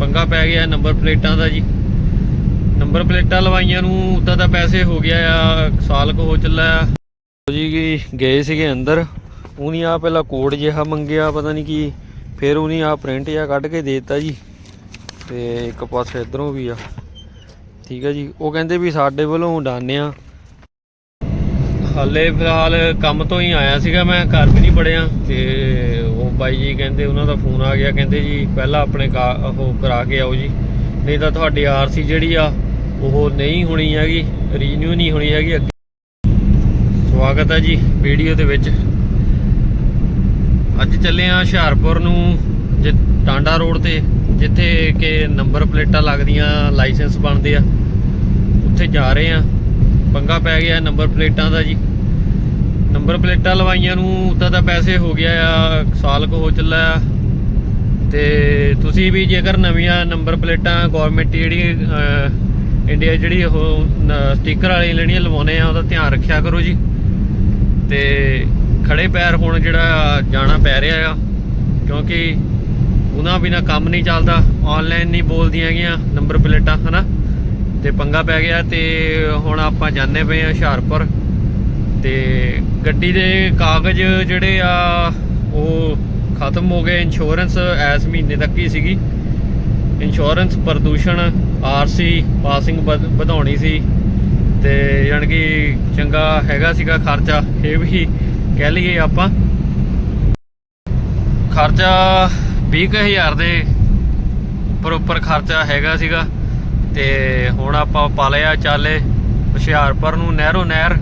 ਪੰਗਾ ਪੈ ਗਿਆ ਨੰਬਰ ਪਲੇਟਾਂ ਦਾ ਜੀ। ਨੰਬਰ ਪਲੇਟਾਂ ਲਵਾਈਆਂ ਨੂੰ, ਉਦਾਂ ਤਾਂ ਪੈਸੇ ਹੋ ਗਿਆ ਆ ਸਾਲ ਕੁ ਹੋ ਚੱਲਾ ਆ। ਜੀ ਗਏ ਸੀਗੇ ਅੰਦਰ, ਉਹਨੇ ਆ ਪਹਿਲਾਂ ਕੋਡ ਜਿਹਾ ਮੰਗਿਆ, ਪਤਾ ਨਹੀਂ ਕੀ, ਫਿਰ ਉਹਨੇ ਆ ਪ੍ਰਿੰਟ ਜਿਹਾ ਕੱਢ ਕੇ ਦੇ ਦਿੱਤਾ ਜੀ। ਤੇ ਇੱਕ ਪਾਸੇ ਇਧਰੋਂ ਵੀ ਆ। ਠੀਕ ਆ ਜੀ, ਉਹ ਕਹਿੰਦੇ ਵੀ ਸਾਡੇ ਵੱਲੋਂ ਡਾਨੇ ਆ। ਹਾਲੇ ਫਿਲਹਾਲ ਕੰਮ ਤੋਂ ਹੀ ਆਇਆ ਸੀਗਾ ਮੈਂ, ਘਰ ਵੀ ਨਹੀਂ ਵੜਿਆ ਤੇ ਉਹ ਬਾਈ ਜੀ ਕਹਿੰਦੇ ਉਹਨਾਂ ਦਾ ਫੋਨ ਆ ਗਿਆ, ਕਹਿੰਦੇ ਜੀ ਪਹਿਲਾਂ ਆਪਣੇ ਕਾ- ਉਹ ਕਰਾ ਕੇ ਆਓ ਜੀ। ਨਹੀਂ ਤਾਂ ਤੁਹਾਡੀ ਆਰਸੀ ਜਿਹੜੀ ਆ, ਉਹ ਨਹੀਂ ਹੋਣੀ ਹੈਗੀ ਰੀਨਿਊ ਨਹੀਂ ਹੋਣੀ ਹੈਗੀ ਅੱਗੇ। ਸਵਾਗਤ ਹੈ ਜੀ ਵੀਡੀਓ ਦੇ ਵਿੱਚ। ਅੱਜ ਚੱਲੇ ਆ ਹੁਸ਼ਿਆਰਪੁਰ ਨੂੰ, ਜਿ- ਟਾਂਡਾ ਰੋਡ ਤੇ, ਜਿੱਥੇ ਕਿ ਨੰਬਰ ਪਲੇਟਾਂ ਲੱਗਦੀਆਂ, ਲਾਇਸੈਂਸ ਬਣਦੇ ਆ। ਉੱਥੇ ਜਾ ਰਹੇ ਆ ਪੰਗਾ ਪੈ ਗਿਆ ਨੰਬਰ ਪਲੇਟਾਂ ਦਾ ਜੀ। ਨੰਬਰ ਪਲੇਟਾਂ ਲਵਾਈਆਂ ਨੂੰ, ਉਦਾਂ ਤਾਂ ਪੈਸੇ ਹੋ ਗਿਆ ਆ, ਸਾਲ ਕੁ ਹੋ ਚੱਲਾ ਆ। ਤੇ ਤੁਸੀਂ ਵੀ ਜੇਕਰ ਨਵੀਆਂ ਨੰਬਰ ਪਲੇਟਾਂ ਗਵਰਨਮੈਂਟ ਜਿਹੜੀ ਇੰਡੀਆ ਜਿਹੜੀ ਉਹ ਸਟicker ਵਾਲੀ ਲੈਣੀਆਂ ਲਵਾਉਣੇ ਆ, ਉਹਦਾ ਧਿਆਨ ਰੱਖਿਆ ਕਰੋ ਜੀ। ਤੇ ਖੜੇ ਪੈਰ ਹੁਣ ਜਿਹੜਾ ਜਾਣਾ ਪੈ ਰਿਹਾ ਆ, ਕਿਉਂਕਿ ਉਹਨਾਂ ਬਿਨਾ ਕੰਮ ਨਹੀਂ ਚੱਲਦਾ ਆਨਲਾਈਨ ਨਹੀਂ ਬੋਲਦੀਆਂ ਹੈਗੀਆਂ ਨੰਬਰ ਪਲੇਟਾਂ, ਹਨਾ? ਤੇ ਪੰਗਾ ਪੈ ਗਿਆ ਤੇ ਹੁਣ ਆਪਾਂ ਜਾਣੇ ਪਏ ਆ ਹੁਸ਼ਿਆਰਪੁਰ। ਤੇ ਗੱਡੀ ਦੇ ਕਾਗਜ਼ ਜਿਹੜੇ ਆ, ਉਹ ਖਤਮ ਹੋ ਗਏ। ਇੰਸ਼ੋਰੈਂਸ ਐਸ ਮਹੀਨੇ ਤੱਕ ਹੀ ਸੀਗੀ। ਇੰਸ਼ੋਰੈਂਸ ਪ੍ਰਦੂਸ਼ਣ ਆਰਸੀ ਪਾਸਿੰਗ ਵਧਾਉਣੀ ਸੀ। ਤੇ ਯਾਨੀ ਕਿ ਚੰਗਾ ਹੈਗਾ ਸੀਗਾ ਖਰਚਾ। ਇਹ ਵੀ ਕਹਿ ਲਈਏ ਆਪਾਂ। ਖਰਚਾ 20000 ਦੇ ਉੱਪਰ ਉੱਪਰ ਖਰਚਾ ਹੈਗਾ ਸੀਗਾ। ਤੇ ਹੁਣ ਆਪਾਂ ਪਾ ਲਿਆ ਚਾਲੇ ਹੁਸ਼ਿਆਰਪੁਰ ਨੂੰ ਨਹਿਰੋ ਨਹਿਰ।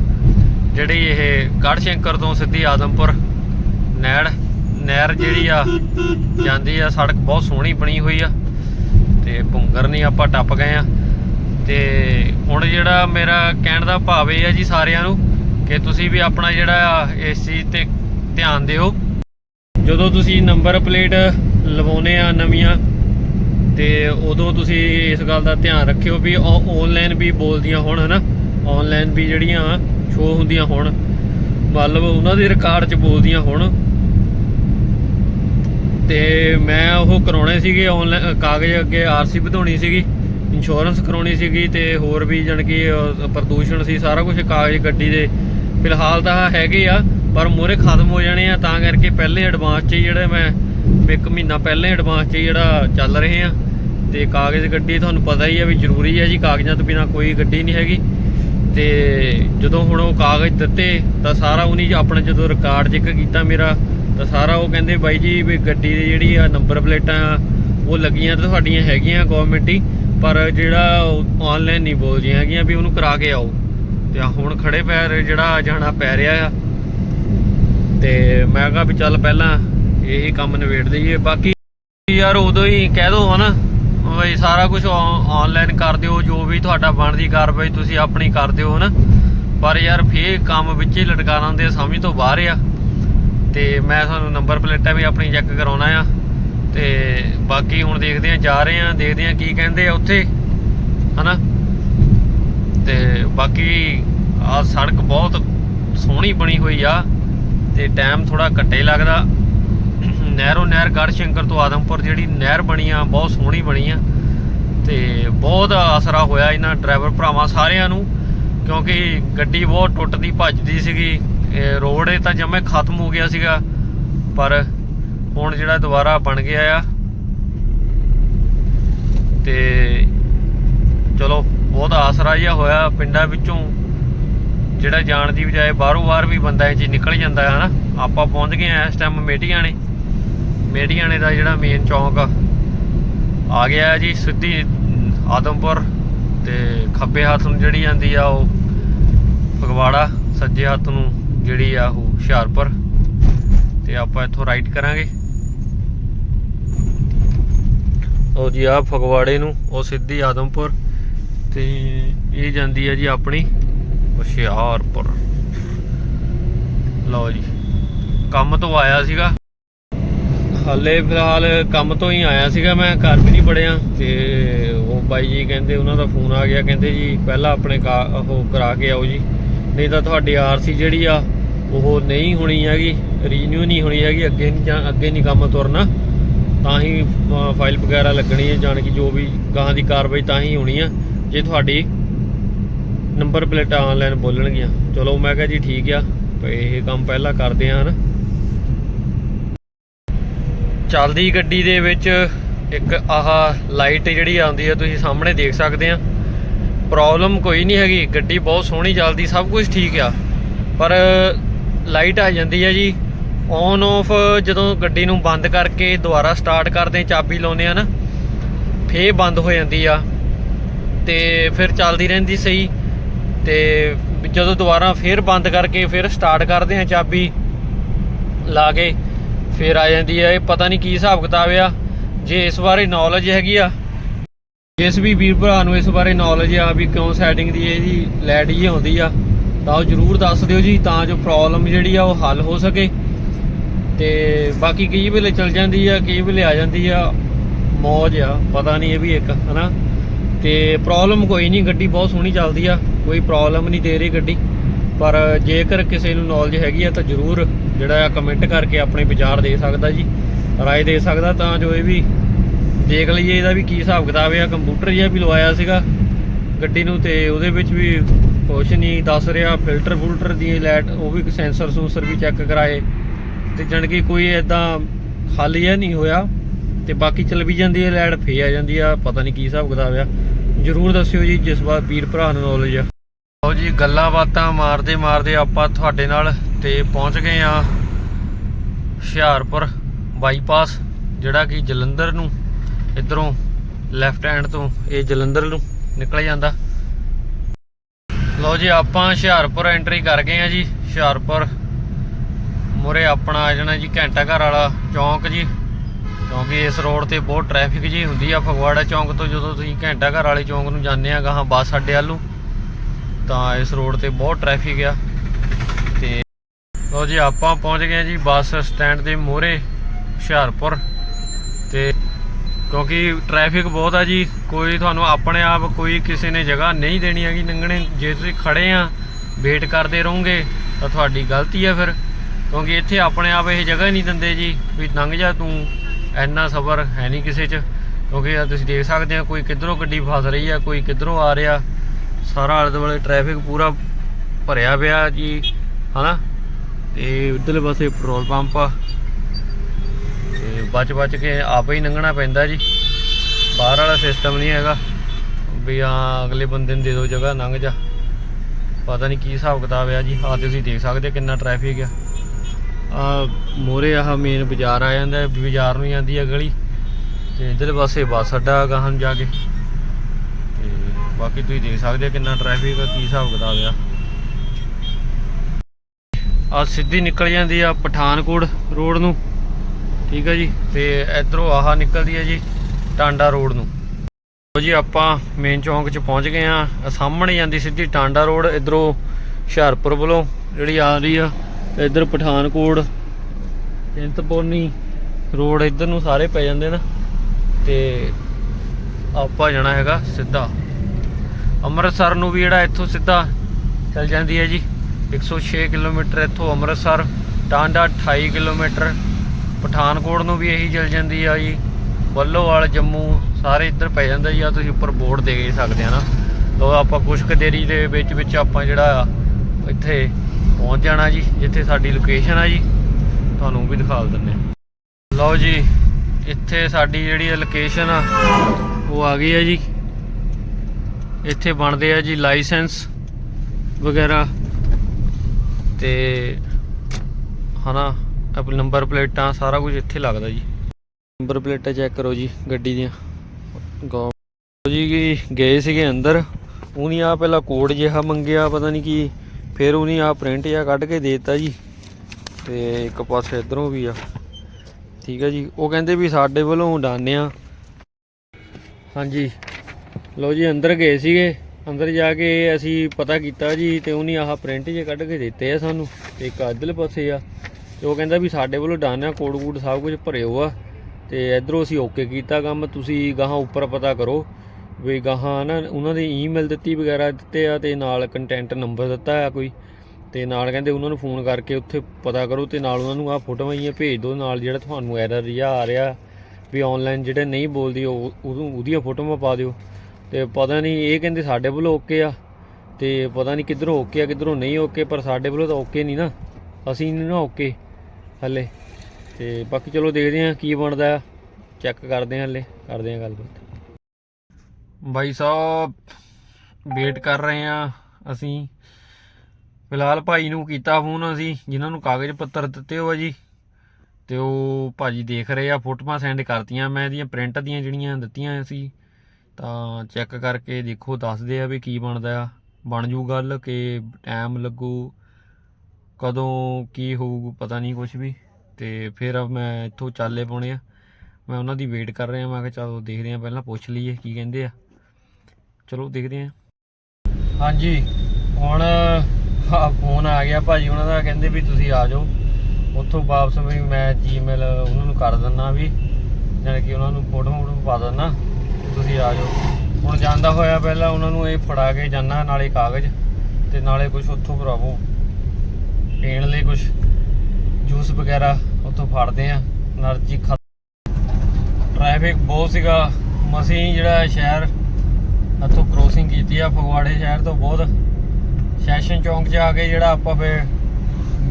ਜਿਹੜੀ ਇਹ ਗੜਸ਼ੰਕਰ ਤੋਂ ਸਿੱਧੀ ਆਦਮਪੁਰ ਨਹਿਰ ਨਹਿਰ ਜਿਹੜੀ ਆ, ਜਾਂਦੀ ਆ, ਸੜਕ ਬਹੁਤ ਸੋਹਣੀ ਬਣੀ ਹੋਈ ਆ ਤੇ ਭੁੰਗਰ ਨਹੀਂ ਆਪਾਂ ਟੱਪ ਗਏ ਆ। ਤੇ ਹੁਣ ਜਿਹੜਾ ਮੇਰਾ ਕਹਿਣ ਦਾ ਭਾਵ ਇਹ ਆ ਜੀ ਸਾਰਿਆਂ ਨੂੰ ਕਿ ਤੁਸੀਂ ਵੀ ਆਪਣਾ ਜਿਹੜਾ ਇਸ ਚੀਜ਼ ਤੇ ਧਿਆਨ ਦਿਓ। ਜਦੋਂ ਤੁਸੀਂ ਨੰਬਰ ਪਲੇਟ ਲਵਾਉਨੇ ਆ ਨਵੀਆਂ, ਤੇ ਉਦੋਂ ਤੁਸੀਂ ਇਸ ਗੱਲ ਦਾ ਧਿਆਨ ਰੱਖਿਓ ਵੀ ਆਨਲਾਈਨ ਵੀ ਬੋਲਦੀਆਂ ਹੋਣ, ਹਨਾ? ਆਨਲਾਈਨ ਵੀ ਜਿਹੜੀਆਂ ਸ਼ੋਅ ਹੁੰਦੀਆਂ ਹੋਣ, ਮਤਲਬ ਉਹਨਾਂ ਦੇ ਰਿਕਾਰਡ 'ਚ ਬੋਲਦੀਆਂ ਹੋਣ। ਤੇ ਮੈਂ ਉਹ ਕਰਾਉਣੇ ਸੀਗੇ ਆਨਲਾਈਨ ਕਾਗਜ਼ ਅੱਗੇ ਆਰਸੀ ਵਧਾਉਣੀ ਸੀਗੀ ਇੰਸ਼ੋਰੈਂਸ ਕਰਾਉਣੀ ਸੀਗੀ ਤੇ ਹੋਰ ਵੀ ਜਾਣੀ ਕਿ ਪ੍ਰਦੂਸ਼ਣ ਸੀ, ਸਾਰਾ ਕੁਝ ਕਾਗਜ਼ ਗੱਡੀ ਦੇ। ਫਿਲਹਾਲ ਤਾਂ ਹੈਗੇ ਆ, ਪਰ ਮੋਰੇ ਖਤਮ ਹੋ ਜਾਣੇ ਆ, ਤਾਂ ਕਰਕੇ ਪਹਿਲੇ ਐਡਵਾਂਸ 'ਚ ਹੀ ਜਿਹੜੇ ਮੈਂ, ਇੱਕ ਮਹੀਨਾ ਪਹਿਲੇ ਐਡਵਾਂਸ 'ਚ ਹੀ ਜਿਹੜਾ ਚੱਲ ਰਹੇ ਆ। ਤੇ ਕਾਗਜ਼ ਗੱਡੀ ਤੁਹਾਨੂੰ ਪਤਾ ਹੀ ਆ ਵੀ ਜ਼ਰੂਰੀ ਹੈ ਜੀ, ਕਾਗਜ਼ਾਂ ਤੋਂ ਬਿਨਾ ਕੋਈ ਗੱਡੀ ਨਹੀਂ ਹੈਗੀ। ਤੇ ਜਦੋਂ ਹੁਣ ਉਹ ਕਾਗਜ਼ ਦਿੱਤੇ ਤਾਂ ਸਾਰਾ ਉਹਨੇ ਆਪਣਾ ਜਦੋਂ ਰਿਕਾਰਡ ਚੈੱਕ ਕੀਤਾ ਮੇਰਾ ਤਾਂ ਸਾਰਾ ਉਹ ਕਹਿੰਦੇ ਬਾਈ ਜੀ ਵੀ ਗੱਡੀ ਦੀ ਜਿਹੜੀ ਆ ਨੰਬਰ ਪਲੇਟਾਂ ਆ, ਉਹ ਲੱਗੀਆਂ ਤਾਂ ਤੁਹਾਡੀਆਂ ਹੈਗੀਆਂ ਗਵਰਨਮੈਂਟ ਹੀ ਪਰ ਜਿਹੜਾ ਆਨਲਾਈਨ ਨਹੀਂ ਬੋਲਦੀਆਂ ਹੈਗੀਆਂ ਵੀ ਉਹਨੂੰ ਕਰਾ ਕੇ ਆਓ। ਤੇ ਹੁਣ ਖੜੇ ਪੈਰ ਜਿਹੜਾ ਜਾਣਾ ਪੈ ਰਿਹਾ ਆ। ਤੇ ਮੈਂ ਕਿਹਾ ਵੀ ਚੱਲ ਪਹਿਲਾਂ ਇਹੀ ਕੰਮ ਨਿਬੇੜ ਦਈਏ ਬਾਕੀ ਯਾਰ ਉਦੋਂ ਹੀ ਕਹਿ ਦੋ ਹਨਾ। ਬਈ, ਸਾਰਾ ਕੁਝ ਆਨਲਾਈਨ ਕਰ ਦਿਓ, ਜੋ ਵੀ ਤੁਹਾਡਾ ਬਣਦੀ ਕਾਰਵਾਈ ਤੁਸੀਂ ਆਪਣੀ ਕਰ ਦਿਓ ਹਨਾ। ਪਰ ਯਾਰ, ਫੇਰ ਕੰਮ ਵਿੱਚ ਹੀ ਲਟਕਾਣਾ ਦੇ ਸਮਝ ਤੋਂ ਬਾਹਰ ਆ। ਤੇ ਮੈਂ ਤੁਹਾਨੂੰ ਨੰਬਰ ਪਲੇਟਾਂ ਵੀ ਆਪਣੀ ਚੈੱਕ ਕਰਾਉਣਾ ਆ। ਤੇ ਬਾਕੀ ਹੁਣ ਦੇਖਦੇ ਆ, ਜਾ ਰਹੇ ਆ, ਦੇਖਦੇ ਆ ਕੀ ਕਹਿੰਦੇ ਆ ਉੱਥੇ, ਹਨਾ। ਤੇ ਬਾਕੀ ਆ ਸੜਕ ਬਹੁਤ ਸੋਹਣੀ ਬਣੀ ਹੋਈ ਆ, ਤੇ ਟਾਈਮ ਥੋੜਾ ਘੱਟੇ ਲੱਗਦਾ। ਨਹਿਰੋ ਨਹਿਰ ਗੜਸ਼ੰਕਰ ਤੋਂ ਆਦਮਪੁਰ ਜਿਹੜੀ ਨਹਿਰ ਬਣੀ ਆ, ਬਹੁਤ ਸੋਹਣੀ ਬਣੀ ਆ ਤੇ ਬਹੁਤ ਆਸਰਾ ਹੋਇਆ ਇਹਨਾਂ ਡਰਾਈਵਰ ਭਰਾਵਾਂ ਸਾਰਿਆਂ ਨੂੰ, ਕਿਉਂਕਿ ਗੱਡੀ ਬਹੁਤ ਟੁੱਟਦੀ, ਭੱਜਦੀ ਸੀਗੀ ਰੋਡ ਇਹ ਤਾਂ ਜਮੇ ਖਤਮ ਹੋ ਗਿਆ ਸੀਗਾ, ਪਰ ਹੁਣ ਜਿਹੜਾ ਦੁਬਾਰਾ ਬਣ ਗਿਆ ਆ ਤੇ ਚਲੋ ਬਹੁਤ ਆਸਰਾ ਜਿਹਾ ਹੋਇਆ ਪਿੰਡਾਂ ਵਿੱਚੋਂ, ਜਿਹੜਾ ਜਾਣ ਦੀ ਬਜਾਏ ਬਾਹਰੋਂ ਬਾਹਰ ਵੀ ਬੰਦਾ ਇਹ ਚ ਨਿਕਲ ਜਾਂਦਾ ਹੈ ਹਨਾ? ਆਪਾਂ ਪਹੁੰਚ ਗਏ ਆ ਇਸ ਟਾਈਮ ਮੇਟੀਆਂ ਨੇ। ਮੇਟੀਆਣੇ ਦਾ ਜਿਹੜਾ ਮੇਨ ਚੌਂਕ ਆ। ਗਿਆ ਜੀ ਸਿੱਧੀ ਆਦਮਪੁਰ ਤੇ ਖੱਬੇ ਹੱਥ ਨੂੰ ਜਿਹੜੀ ਜਾਂਦੀ ਆ ਉਹ ਫਗਵਾੜਾ, ਸੱਜੇ ਹੱਥ ਨੂੰ ਜਿਹੜੀ ਆ ਉਹ ਹੁਸ਼ਿਆਰਪੁਰ। ਤੇ ਆਪਾਂ ਇੱਥੋਂ ਰਾਈਟ ਕਰਾਂਗੇ। ਉਹ ਜੀ ਆ ਫਗਵਾੜੇ ਨੂੰ, ਉਹ ਸਿੱਧੀ ਆਦਮਪੁਰ ਤੇ ਇਹ ਜਾਂਦੀ ਹੈ ਜੀ ਆਪਣੀ ਹੁਸ਼ਿਆਰਪੁਰ। ਲਓ ਜੀ, ਕੰਮ ਤੋਂ ਆਇਆ ਸੀਗਾ। ਹਾਲੇ ਫਿਲਹਾਲ ਕੰਮ ਤੋਂ ਹੀ ਆਇਆ ਸੀਗਾ ਮੈਂ, ਘਰ ਵੀ ਨਹੀਂ ਵੜਿਆ ਤੇ ਉਹ ਬਾਈ ਜੀ ਕਹਿੰਦੇ ਉਹਨਾਂ ਦਾ ਫੋਨ ਆ ਗਿਆ, ਕਹਿੰਦੇ ਜੀ ਪਹਿਲਾਂ ਆਪਣੇ ਕਾ- ਉਹ ਕਰਾ ਕੇ ਆਓ ਜੀ। ਨਹੀਂ ਤਾਂ ਤੁਹਾਡੀ ਆਰਸੀ ਜਿਹੜੀ ਆ, ਉਹ ਨਹੀਂ ਹੋਣੀ ਹੈਗੀ ਰੀਨਿਊ ਨਹੀਂ ਹੋਣੀ ਹੈਗੀ, ਅੱਗੇ ਨਹੀਂ ਜਾਂ- ਅੱਗੇ ਨਹੀਂ ਕੰਮ ਤੁਰਨਾ। ਤਾਂ ਹੀ ਫਾਈਲ ਵਗੈਰਾ ਲੱਗਣੀ ਹੈ ਜਾਣ ਕਿ ਜੋ ਵੀ ਗਾਂ ਦੀ ਕਾਰਵਾਈ ਤਾਂ ਹੀ ਹੋਣੀ ਆ। ਜੇ ਤੁਹਾਡੀ ਨੰਬਰ ਪਲੇਟਾਂ ਆਨਲਾਈਨ ਬੋਲਣਗੀਆਂ। ਚਲੋ ਮੈਂ ਕਿਹਾ ਜੀ ਠੀਕ ਆ, ਤੇ ਇਹ ਕੰਮ ਪਹਿਲਾਂ ਕਰਦੇ ਆ ਹਨ। ਚੱਲਦੀ ਗੱਡੀ ਦੇ ਵਿੱਚ ਇੱਕ ਆਹ ਲਾਈਟ ਜਿਹੜੀ ਆਉਂਦੀ ਹੈ ਤੁਸੀਂ ਸਾਹਮਣੇ ਦੇਖ ਸਕਦੇ ਆ। ਪ੍ਰੋਬਲਮ ਕੋਈ ਨਹੀਂ ਹੈਗੀ, ਗੱਡੀ ਬਹੁਤ ਸੋਹਣੀ ਚੱਲਦੀ, ਸਭ ਕੁਝ ਠੀਕ ਆ। ਪਰ ਲਾਈਟ ਆ ਜਾਂਦੀ ਹੈ ਜੀ ਔਨ ਆਫ ਜਦੋਂ ਗੱਡੀ ਨੂੰ ਬੰਦ ਕਰਕੇ ਦੁਬਾਰਾ ਸਟਾਰਟ ਕਰਦੇ, ਚਾਬੀ ਲਾਉਂਦੇ ਆ ਨਾ, ਫੇਰ ਬੰਦ ਹੋ ਜਾਂਦੀ ਆ। ਤੇ ਫਿਰ ਚੱਲਦੀ ਰਹਿੰਦੀ ਸਹੀ, ਤੇ ਜਦੋਂ ਦੁਬਾਰਾ ਫੇਰ ਬੰਦ ਕਰਕੇ ਫਿਰ ਸਟਾਰਟ ਕਰਦੇ ਆ ਚਾਬੀ ਲਾ ਕੇ। ਫਿਰ ਆ ਜਾਂਦੀ ਆ, ਇਹ ਪਤਾ ਨਹੀਂ ਕੀ ਹਿਸਾਬ ਕਿਤਾਬ ਆ। ਜੇ ਇਸ ਬਾਰੇ ਨੌਲੇਜ ਹੈਗੀ ਆ ਜਿਸ ਵੀ ਵੀਰ ਭਰਾ ਨੂੰ ਇਸ ਬਾਰੇ ਨੌਲੇਜ ਆ ਵੀ ਕਿਉਂ ਸੈਟਿੰਗ ਦੀ ਇਹਦੀ ਲੈਟ ਹੀ ਆਉਂਦੀ ਆ, ਤਾਂ ਉਹ ਜਰੂਰ ਦੱਸ ਦਿਓ ਜੀ, ਤਾਂ ਜੋ ਪ੍ਰੋਬਲਮ ਜਿਹੜੀ ਆ ਉਹ ਹੱਲ ਹੋ ਸਕੇ। ਤੇ ਬਾਕੀ ਕਈ ਵੇਲੇ ਚਲ ਜਾਂਦੀ ਆ, ਕਈ ਵੇਲੇ ਆ ਜਾਂਦੀ ਆ, ਮੌਜ ਆ, ਪਤਾ ਨਹੀਂ ਇਹ ਵੀ ਇੱਕ, ਹਨਾ? ਤੇ ਪ੍ਰੋਬਲਮ ਕੋਈ ਨਹੀਂ, ਗੱਡੀ ਬਹੁਤ ਸੋਹਣੀ ਚੱਲਦੀ ਆ, ਕੋਈ ਪ੍ਰੋਬਲਮ ਨਹੀਂ ਦੇ ਰਹੀ ਗੱਡੀ। ਪਰ ਜੇਕਰ ਕਿਸੇ ਨੂੰ ਨੌਲੇਜ ਹੈਗੀ ਆ ਤਾਂ ਜਰੂਰ ਜਿਹੜਾ ਆ ਕਮੈਂਟ ਕਰਕੇ ਆਪਣੇ ਵਿਚਾਰ ਦੇ ਸਕਦਾ ਜੀ, ਰਾਏ ਦੇ ਸਕਦਾ, ਤਾਂ ਜੋ ਇਹ ਵੀ ਦੇਖ ਲਈਏ ਇਹਦਾ ਵੀ ਕੀ ਹਿਸਾਬ ਕਿਤਾਬ ਆ। ਕੰਪਿਊਟਰ ਜਿਹਾ ਵੀ ਲਵਾਇਆ ਸੀਗਾ ਗੱਡੀ ਨੂੰ ਤੇ ਉਹਦੇ ਵਿੱਚ ਵੀ ਕੁਛ ਨਹੀਂ ਦੱਸ ਰਿਹਾ। ਫਿਲਟਰ ਫੁਲਟਰ ਦੀ ਲਾਈਟ, ਉਹ ਵੀ ਸੈਂਸਰ ਸੂਸਰ ਵੀ ਚੈੱਕ ਕਰਾਏ। ਤੇ ਜਾਣੀ ਕਿ ਕੋਈ ਐਦਾਂ ਖਾਲੀ ਜਿਹਾ ਨਹੀਂ ਹੋਇਆ। ਤੇ ਬਾਕੀ ਚੱਲ ਵੀ ਜਾਂਦੀ ਹੈ, ਲਾਈਟ ਫੇ ਆ ਜਾਂਦੀ ਆ, ਪਤਾ ਨਹੀਂ ਕੀ ਹਿਸਾਬ ਕਿਤਾਬ ਆ। ਜਰੂਰ ਦੱਸਿਓ ਜੀ, ਜਿਸ ਵਾਰ ਵੀਰ ਭਰਾ ਨੂੰ ਨੌਲੇਜ ਆ। ਲਓ ਜੀ, ਗੱਲਾਂ ਬਾਤਾਂ ਮਾਰਦੇ ਮਾਰਦੇ ਆਪਾਂ ਤੁਹਾਡੇ ਨਾਲ ਤੇ ਪਹੁੰਚ ਗਏ ਆ ਹੁਸ਼ਿਆਰਪੁਰ ਬਾਈਪਾਸ, ਜਿਹੜਾ ਕਿ ਜਲੰਧਰ ਨੂੰ, ਇਧਰੋਂ ਲੈਫਟ ਹੈਂਡ ਤੋਂ ਇਹ ਜਲੰਧਰ ਨੂੰ ਨਿਕਲ ਜਾਂਦਾ। ਲਓ ਜੀ, ਆਪਾਂ ਹੁਸ਼ਿਆਰਪੁਰ ਐਂਟਰੀ ਕਰ ਗਏ ਆ ਜੀ। ਹੁਸ਼ਿਆਰਪੁਰ ਮੁਰੇ ਆਪਣਾ ਆ ਜਾਣਾ ਜੀ ਘੰਟਾ ਘਰ ਵਾਲਾ ਚੌਂਕ ਜੀ। ਕਿਉਂਕਿ ਇਸ ਰੋਡ ਤੇ ਬਹੁਤ ਟ੍ਰੈਫਿਕ ਜੀ ਹੁੰਦੀ ਆ। ਫਗਵਾੜਾ ਚੌਂਕ ਤੋਂ ਜਦੋਂ ਤੁਸੀਂ ਘੰਟਾ ਘਰ ਵਾਲੇ ਚੌਂਕ ਨੂੰ ਜਾਂਦੇ ਆ, ਗਾਹਾਂ ਬੱਸ ਅੱਡੇ ਵੱਲ ਤਾਂ ਇਸ ਰੋਡ ਤੇ ਬਹੁਤ ਟ੍ਰੈਫਿਕ ਆ। ਤੇ ਜੀ, ਆਪਾਂ ਪਹੁੰਚ ਗਏ ਜੀ ਬੱਸ ਸਟੈਂਡ ਦੇ ਮੋਹਰੇ, ਹੁਸ਼ਿਆਰਪੁਰ। ਤੇ ਕਿਉਂਕਿ ਟ੍ਰੈਫਿਕ ਬਹੁਤ ਆ ਜੀ, ਕੋਈ ਤੁਹਾਨੂੰ ਆਪਣੇ ਆਪ ਕੋਈ ਕਿਸੇ ਨੇ ਜਗ੍ਹਾ ਨਹੀਂ ਦੇਣੀ ਹੈਗੀ ਲੰਘਣੇ। ਜੇ ਤੁਸੀਂ ਖੜੇ ਆ, ਵੇਟ ਕਰਦੇ ਰਹੋਗੇ, ਤਾਂ ਤੁਹਾਡੀ ਗਲਤੀ ਆ ਫਿਰ। ਕਿਉਂਕਿ ਇੱਥੇ ਆਪਣੇ ਆਪ ਇਹ ਜਗ੍ਹਾ ਹੀ ਨਹੀਂ ਦਿੰਦੇ ਜੀ, ਵੀ ਲੰਘ ਜਾ ਤੂੰ, ਇੰਨਾ ਸਬਰ ਹੈ ਨਹੀਂ ਕਿਸੇ 'ਚ। ਕਿਉਂਕਿ ਤੁਸੀਂ ਦੇਖ ਸਕਦੇ ਆ, ਕੋਈ ਕਿੱਧਰੋਂ ਗੱਡੀ ਫਸ ਰਹੀ ਆ, ਕੋਈ ਕਿੱਧਰੋਂ ਆ ਰਿਹਾ। ਸਾਰਾ ਆਲੇ ਦੁਆਲੇ ਟ੍ਰੈਫਿਕ ਪੂਰਾ ਭਰਿਆ ਪਿਆ ਜੀ, ਹਨਾ? ਤੇ ਉਧਰਲੇ ਪਾਸੇ ਪੈਟਰੋਲ ਪੰਪ ਆ। ਤੇ ਬਚ ਬਚ ਕੇ ਆਪੇ ਹੀ ਲੰਘਣਾ ਪੈਂਦਾ ਜੀ। ਬਾਹਰ ਵਾਲਾ ਸਿਸਟਮ ਨਹੀਂ ਹੈਗਾ। ਵੀ ਆ ਅਗਲੇ ਬੰਦੇ ਨੂੰ ਦੇ ਦਿਓ ਜਗ੍ਹਾ ਲੰਘ ਜਾ। ਪਤਾ ਨਹੀਂ ਕੀ ਹਿਸਾਬ ਕਿਤਾਬ ਆ ਜੀ। ਆ ਤੁਸੀਂ ਦੇਖ ਸਕਦੇ ਕਿੰਨਾ ਟ੍ਰੈਫਿਕ ਆ। ਆ ਮੋਰੇ ਆਹ ਮੇਨ ਬਾਜ਼ਾਰ ਆ ਜਾਂਦਾ। ਬਾਜ਼ਾਰ ਨੂੰ ਜਾਂਦੀ ਆ ਗਲੀ। ਤੇ ਇਧਰਲੇ ਪਾਸੇ ਬੱਸ ਅੱਡਾ ਗਾਹਾਂ ਨੂੰ ਜਾ ਕੇ। ਤੇ ਬਾਕੀ ਤੁਸੀਂ ਦੇਖ ਸਕਦੇ ਕਿੰਨਾ ਟ੍ਰੈਫਿਕ ਆ, ਕੀ ਹਿਸਾਬ ਕਿਤਾਬ ਆ। ਆ ਸਿੱਧੀ ਨਿਕਲ ਜਾਂਦੀ ਆ ਪਠਾਨਕੋਟ ਰੋਡ ਨੂੰ। ਠੀਕ ਹੈ ਜੀ, ਤੇ ਇਧਰੋਂ ਆਹ ਨਿਕਲਦੀ ਹੈ ਜੀ ਟਾਂਡਾ ਰੋਡ ਨੂੰ। ਲਓ ਜੀ, ਆਪਾਂ ਮੇਨ ਚੌਂਕ 'ਚ ਪਹੁੰਚ ਗਏ ਆ। ਸਾਹਮਣੇ ਜਾਂਦੀ ਸਿੱਧੀ ਟਾਂਡਾ ਰੋਡ, ਇਧਰੋਂ ਹੁਸ਼ਿਆਰਪੁਰ ਵੱਲੋਂ ਜਿਹੜੀ ਆ ਰਹੀ ਆ ਇਧਰ ਪਠਾਨਕੋਟ, ਚਿੰਤਪੁਰਨੀ ਰੋਡ ਇਧਰ ਨੂੰ ਸਾਰੇ ਪੈ ਜਾਂਦੇ ਨਾ। ਤੇ ਆਪਾਂ ਜਾਣਾ ਹੈਗਾ ਸਿੱਧਾ। ਅੰਮ੍ਰਿਤਸਰ ਨੂੰ ਵੀ ਜਿਹੜਾ ਇੱਥੋਂ ਸਿੱਧਾ ਚੱਲ ਜਾਂਦੀ ਹੈ ਜੀ। 106 ਕਿਲੋਮੀਟਰ ਇੱਥੋਂ ਅੰਮ੍ਰਿਤਸਰ, ਟਾਂਡਾ 28 ਕਿਲੋਮੀਟਰ, ਪਠਾਨਕੋਟ ਨੂੰ ਵੀ ਇਹੀ ਚੱਲ ਜਾਂਦੀ ਆ ਜੀ। ਵੱਲੋਵਾਲ, ਜੰਮੂ, ਸਾਰੇ ਇੱਧਰ ਪੈ ਜਾਂਦਾ ਜੀ, ਆ ਤੁਸੀਂ ਉੱਪਰ ਬੋਰਡ ਦੇ ਹੀ ਸਕਦੇ ਆ ਨਾ। ਲੋ ਆਪਾਂ ਕੁਛ ਕੁ ਦੇਰੀ ਦੇ ਵਿੱਚ ਵਿੱਚ ਆਪਾਂ ਜਿਹੜਾ ਆ, ਇੱਥੇ ਪਹੁੰਚ ਜਾਣਾ ਜੀ, ਜਿੱਥੇ ਸਾਡੀ ਲੋਕੇਸ਼ਨ ਆ ਜੀ। ਤੁਹਾਨੂੰ ਵੀ ਦਿਖਾ ਦਿੰਦੇ ਆ। ਲਓ ਜੀ, ਇੱਥੇ ਸਾਡੀ ਜਿਹੜੀ ਲੋਕੇਸ਼ਨ ਆ, ਉਹ ਆ ਗਈ ਆ ਜੀ। ਇੱਥੇ ਬਣਦੇ ਆ ਜੀ ਲਾਇਸੈਂਸ ਵਗੈਰਾ। ਤੇ ਹਨਾ, ਆਪਣੀ ਨੰਬਰ ਪਲੇਟਾਂ ਸਾਰਾ ਕੁਝ ਇੱਥੇ ਲੱਗਦਾ ਜੀ। ਨੰਬਰ ਪਲੇਟਾਂ ਚੈੱਕ ਕਰੋ ਜੀ, ਗੱਡੀ ਦੀਆਂ। ਗੋ ਜੀ ਗਏ ਸੀਗੇ ਅੰਦਰ ਉਹਨੀ ਆ ਪਹਿਲਾਂ ਕੋਡ ਜਿਹਾ ਮੰਗਿਆ, ਪਤਾ ਨਹੀਂ ਕੀ, ਫਿਰ ਉਹਨੇ ਆ ਪ੍ਰਿੰਟ ਜਿਹਾ ਕੱਢ ਕੇ ਦੇਤਾ ਜੀ। ਤੇ ਇੱਕ ਪਾਸੇ ਇਧਰੋਂ ਵੀ ਆ। ਠੀਕ ਹੈ ਜੀ, ਉਹ ਕਹਿੰਦੇ ਵੀ ਸਾਡੇ ਵੱਲੋਂ ਡਾਨੇ ਆ। ਹਾਂਜੀ। ਲੋ ਜੀ, ਅੰਦਰ ਗਏ ਸੀਗੇ। ਅੰਦਰ ਜਾ ਕੇ ਅਸੀਂ ਪਤਾ ਕੀਤਾ ਜੀ ਤੇ ਉਹਨੇ ਆਹ ਪ੍ਰਿੰਟ ਜੇ ਕੱਢ ਕੇ ਦਿੱਤੇ ਆ ਸਾਨੂੰ ਇੱਕ ਅਦਲੇ ਪਾਸੇ ਆ, ਤੇ ਉਹ ਕਹਿੰਦਾ ਵੀ ਸਾਡੇ ਵੱਲੋਂ ਡਨ ਆ, ਕੋਡ ਕੂਡ ਸਭ ਕੁਝ ਭਰਿਓ ਆ, ਤੇ ਇਧਰੋਂ ਅਸੀਂ ਓਕੇ ਕੀਤਾ ਕੰਮ, ਤੁਸੀਂ ਗਾਹਾਂ ਉੱਪਰ ਪਤਾ ਕਰੋ ਵੀ ਗਾਹਾਂ ਨਾ ਉਹਨਾਂ ਦੀ ਈਮੇਲ ਦਿੱਤੀ ਵਗੈਰਾ ਦਿੱਤੇ ਆ, ਤੇ ਨਾਲ ਕੰਟੈਂਟ ਨੰਬਰ ਦਿੱਤਾ ਆ ਕੋਈ, ਤੇ ਨਾਲ ਕਹਿੰਦੇ ਉਹਨਾਂ ਨੂੰ ਫੋਨ ਕਰਕੇ ਉੱਥੇ ਪਤਾ ਕਰੋ, ਤੇ ਨਾਲ ਉਹਨਾਂ ਨੂੰ ਆਹ ਫੋਟੋਆਂ ਹੀ ਭੇਜ ਦਿਓ, ਨਾਲ ਜਿਹੜਾ ਤੁਹਾਨੂੰ ਐਰਰ ਜਿਹਾ ਆ ਰਿਹਾ ਵੀ ਆਨਲਾਈਨ ਜਿਹੜੇ ਨਹੀਂ ਬੋਲਦੀ ਉਹ ਉਹਦੀਆਂ ਫੋਟੋਆਂ ਪਾ ਦਿਓ। ਤੇ ਪਤਾ ਨਹੀਂ, ਇਹ ਕਹਿੰਦੇ ਸਾਡੇ ਵੱਲੋਂ ਓਕੇ ਆ, ਤੇ ਪਤਾ ਨਹੀਂ ਕਿੱਧਰੋਂ ਓਕੇ ਆ, ਕਿੱਧਰੋਂ ਨਹੀਂ ਓਕੇ, ਪਰ ਸਾਡੇ ਵੱਲੋਂ ਤਾਂ ਓਕੇ ਨਹੀਂ ਨਾ। ਅਸੀਂ ਨਹੀਂ ਨਾ ਓਕੇ ਹਲੇ। ਤੇ ਬਾਕੀ ਚਲੋ ਦੇਖਦੇ ਆ ਕੀ ਬਣਦਾ ਆ ਚੈੱਕ ਕਰਦੇ ਆ ਹਲੇ, ਕਰਦੇ ਆ ਗੱਲਬਾਤ। ਬਾਈ ਸਾਹਿਬ ਵੇਟ ਕਰ ਰਹੇ ਆ ਅਸੀਂ। ਫਿਲਹਾਲ ਭਾਈ ਨੂੰ ਕੀਤਾ ਫੋਨ ਅਸੀਂ, ਜਿਨ੍ਹਾਂ ਨੂੰ ਕਾਗਜ਼ ਪੱਤਰ ਦਿੱਤੇ ਹੋ ਜੀ। ਤੇ ਉਹ ਭਾਜੀ ਦੇਖ ਰਹੇ ਆ, ਫੋਟੋਆਂ ਸੈਂਡ ਕਰਤੀਆਂ, ਮੈਂ ਇਹਦੀਆਂ ਪ੍ਰਿੰਟ ਦੀਆਂ ਜਿਹੜੀਆਂ ਦਿੱਤੀਆਂ ਸੀ। ਤਾਂ ਚੈੱਕ ਕਰਕੇ ਦੇਖੋ, ਦੱਸਦੇ ਆ ਵੀ ਕੀ ਬਣਦਾ ਆ। ਬਣ ਜੂ ਗੱਲ ਕਿ ਟਾਈਮ ਲੱਗੂ, ਕਦੋਂ ਕੀ ਹੋਊ, ਪਤਾ ਨਹੀਂ ਕੁਝ ਵੀ। ਤੇ ਫਿਰ ਮੈਂ ਇੱਥੋਂ ਚਾਲੇ ਪਾਉਣੇ ਆ। ਮੈਂ ਉਹਨਾਂ ਦੀ ਵੇਟ ਕਰ ਰਿਹਾ, ਮੈਂ ਕਿਹਾ ਚਲੋ ਦੇਖਦੇ ਆ, ਪਹਿਲਾਂ ਪੁੱਛ ਲਈਏ ਕੀ ਕਹਿੰਦੇ ਆ। ਚਲੋ ਦੇਖਦੇ ਆ। ਹਾਂਜੀ, ਹੁਣ ਫੋਨ ਆ ਗਿਆ ਭਾਜੀ, ਉਹਨਾਂ ਦਾ ਕਹਿੰਦੇ ਵੀ ਤੁਸੀਂ ਆ ਜਾਓ। ਉੱਥੋਂ ਵਾਪਸ ਵੀ ਮੈਂ ਜੀਮੇਲ ਉਹਨਾਂ ਨੂੰ ਕਰ ਦਿੰਦਾ ਵੀ, ਜਾਣੀ ਕਿ ਉਹਨਾਂ ਨੂੰ ਫੋਟੋ ਫੋਟੋ ਪਾ ਦਿੰਦਾ ਤੁਸੀਂ ਆ ਜਾਓ। ਹੁਣ ਜਾਂਦਾ ਹੋਇਆ ਪਹਿਲਾਂ ਉਹਨਾਂ ਨੂੰ ਇਹ ਫੜਾ ਕੇ ਜਾਣਾ ਨਾਲੇ ਕਾਗਜ਼, ਤੇ ਨਾਲੇ ਕੁਝ ਉੱਥੋਂ ਭਰਾਵੋ। ਪੀਣ ਲਈ ਕੁਝ ਜੂਸ ਵਗੈਰਾ ਉੱਥੋਂ ਫੜਦੇ ਆ। એનર્ਜੀ ਟ੍ਰੈਫਿਕ ਬਹੁਤ ਸੀਗਾ। ਮਸੀਂ ਜਿਹੜਾ ਸ਼ਹਿਰ ਇੱਥੋਂ ਕ੍ਰੋਸਿੰਗ ਕੀਤੀ ਆ, ਫਗਵਾੜੇ ਸ਼ਹਿਰ ਤੋਂ ਬਹੁਤ। ਸੈਸ਼ਨ ਚੌਂਕ 'ਚ ਆ ਕੇ ਜਿਹੜਾ ਆਪਾਂ ਫੇ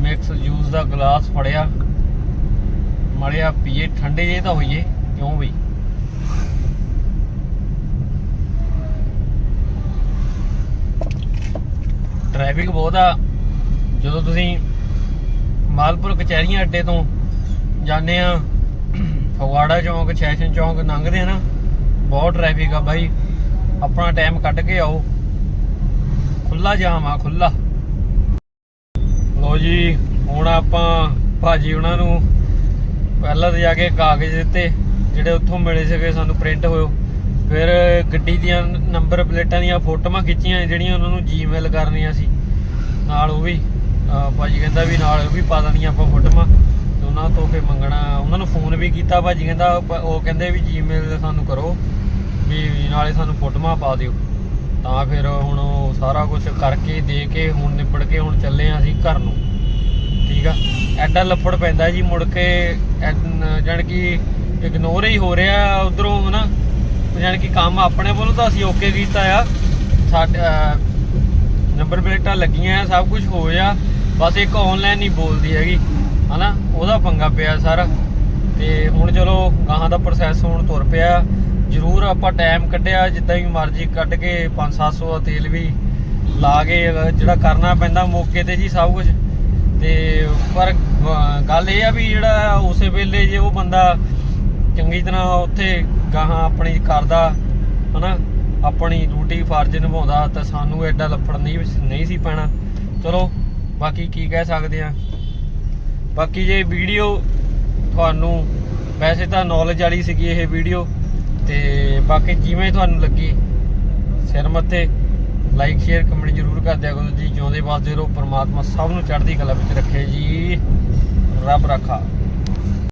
ਮਿਕਸ ਜੂਸ ਦਾ ਗਲਾਸ ਫੜਿਆ। ਮੜਿਆ ਪੀਏ, ਠੰਡੇ ਜੇ ਤਾਂ ਹੋਈਏ, ਕਿਉਂ ਵੀ ਟ੍ਰੈਫਿਕ ਬਹੁਤ ਆ। ਜਦੋਂ ਤੁਸੀਂ ਮਾਲਪੁਰ ਕਚਹਿਰੀਆਂ ਅੱਡੇ ਤੋਂ ਜਾਂਦੇ ਆ, ਫਗਵਾੜਾ ਚੌਂਕ, ਸੈਸ਼ਨ ਚੌਂਕ ਲੰਘਦੇ ਆ ਨਾ, ਬਹੁਤ ਟ੍ਰੈਫਿਕ ਆ ਬਾਈ। ਆਪਣਾ ਟਾਈਮ ਕੱਢ ਕੇ ਆਓ। ਖੁੱਲਾ ਜਾਮ ਆ ਖੁੱਲਾ ਲੋ ਜੀ, ਹੁਣ ਆਪਾਂ ਭਾਜੀ ਉਹਨਾਂ ਨੂੰ ਪਹਿਲਾਂ ਤਾਂ ਜਾ ਕੇ ਕਾਗਜ਼ ਦਿੱਤੇ, ਜਿਹੜੇ ਉੱਥੋਂ ਮਿਲੇ ਸੀਗੇ, ਸਾਨੂੰ ਪ੍ਰਿੰਟ ਹੋਇਓ। ਫਿਰ ਗੱਡੀ ਦੀਆਂ ਨੰਬਰ ਪਲੇਟਾਂ ਦੀਆਂ ਫੋਟੋਆਂ ਖਿੱਚੀਆਂ ਜਿਹੜੀਆਂ ਉਹਨਾਂ ਨੂੰ ਜੀਮੇਲ ਕਰਨੀਆਂ ਸੀ। ਨਾਲ ਉਹ ਵੀ, ਅਹ ਭਾਜੀ ਕਹਿੰਦਾ ਵੀ ਨਾਲ ਉਹ ਵੀ ਪਾ ਦੇਣੀਆਂ ਆਪਾਂ ਫੋਟੋਆਂ। ਤੇ ਉਹਨਾਂ ਤੋਂ ਫਿਰ ਮੰਗਣਾ, ਉਹਨਾਂ ਨੂੰ ਫੋਨ ਵੀ ਕੀਤਾ ਭਾਜੀ ਕਹਿੰਦਾ ਉਹ ਕਹਿੰਦੇ ਵੀ ਜੀਮੇਲ ਸਾਨੂੰ ਕਰੋ ਵੀ ਨਾਲੇ ਸਾਨੂੰ ਫੋਟੋਆਂ ਪਾ ਦਿਓ। ਤਾਂ ਫਿਰ ਹੁਣ ਉਹ ਸਾਰਾ ਕੁਝ ਕਰਕੇ ਦੇ ਕੇ ਹੁਣ ਨਿਬੜ ਕੇ ਹੁਣ ਚੱਲੇ ਆ ਅਸੀਂ ਘਰ ਨੂੰ। ਠੀਕ ਆ? ਐਡਾ ਲੱਫੜ ਪੈਂਦਾ ਜੀ ਮੁੜ ਕੇ ਜਾਨ ਕਿ ਇਗਨੋਰ ਹੀ ਹੋ ਰਿਹਾ ਉਧਰੋਂ ਹਨਾ। ਜਾਨ ਕਿ ਕੰਮ ਆਪਣੇ ਵੱਲੋਂ ਤਾਂ ਅਸੀਂ ਓਕੇ ਕੀਤਾ ਆ। ਸਾਡੇ ਨੰਬਰ ਪਲੇਟਾਂ ਲੱਗੀਆਂ ਆ, ਸਭ ਕੁਝ ਹੋਇਆ ਬਸ ਇੱਕ ਆਨਲਾਈਨ ਨਹੀਂ ਬੋਲਦੀ ਹੈਗੀ, ਹਨਾ? ਉਹਦਾ ਪੰਗਾ ਪਿਆ ਸਾਰਾ। ਤੇ ਹੁਣ ਚਲੋ ਗਾਹਾਂ ਦਾ ਪ੍ਰੋਸੈਸ ਹੁਣ ਤੁਰ ਪਿਆ। ਜ਼ਰੂਰ ਆਪਾਂ ਟਾਈਮ ਕੱਢਿਆ, ਜਿੱਦਾਂ ਵੀ ਮਰਜ਼ੀ ਕੱਢ ਕੇ 5-700 ਦਾ ਤੇਲ ਵੀ ਲਾ ਕੇ, ਜਿਹੜਾ ਕਰਨਾ ਪੈਂਦਾ ਮੌਕੇ ਤੇ ਜੀ ਸਭ ਕੁਝ ਤੇ ਪਰ ਗੱਲ ਇਹ ਆ ਵੀ ਜਿਹੜਾ ਉਸੇ ਵੇਲੇ ਜੇ ਉਹ ਬੰਦਾ ਚੰਗੀ ਤਰ੍ਹਾਂ ਉੱਥੇ ਗਾਹਾਂ ਆਪਣੀ ਕਰਦਾ, ਹਨਾ? ਆਪਣੀ ਡਿਊਟੀ ਫਰਜ਼ ਨਿਭਾਉਂਦਾ ਤਾਂ ਸਾਨੂੰ ਐਡਾ ਲੱਫੜ ਨਹੀਂ ਨਹੀਂ ਸੀ ਪੈਣਾ। ਚਲੋ, ਬਾਕੀ ਕੀ ਕਹਿ ਸਕਦੇ ਆ ਬਾਕੀ ਜੇ ਵੀਡੀਓ ਤੁਹਾਨੂੰ, ਵੈਸੇ ਤਾਂ ਨੌਲੇਜ ਵਾਲੀ ਸੀਗੀ ਇਹ ਵੀਡੀਓ, ਤੇ ਬਾਕੀ ਜਿਵੇਂ ਤੁਹਾਨੂੰ ਲੱਗੀ, ਸਿਰ ਮੱਥੇ ਲਾਈਕ ਸ਼ੇਅਰ ਕਮੈਂਟ ਜਰੂਰ ਕਰ ਦਿਆ ਕਰੋ ਜੀ। ਜਿਉਂਦੇ ਵੱਸਦੇ ਰਹੋ, ਪਰਮਾਤਮਾ ਸਭ ਨੂੰ ਚੜ੍ਹਦੀ ਕਲਾ ਵਿੱਚ ਰੱਖੇ ਜੀ। ਰੱਬ ਰੱਖਾ।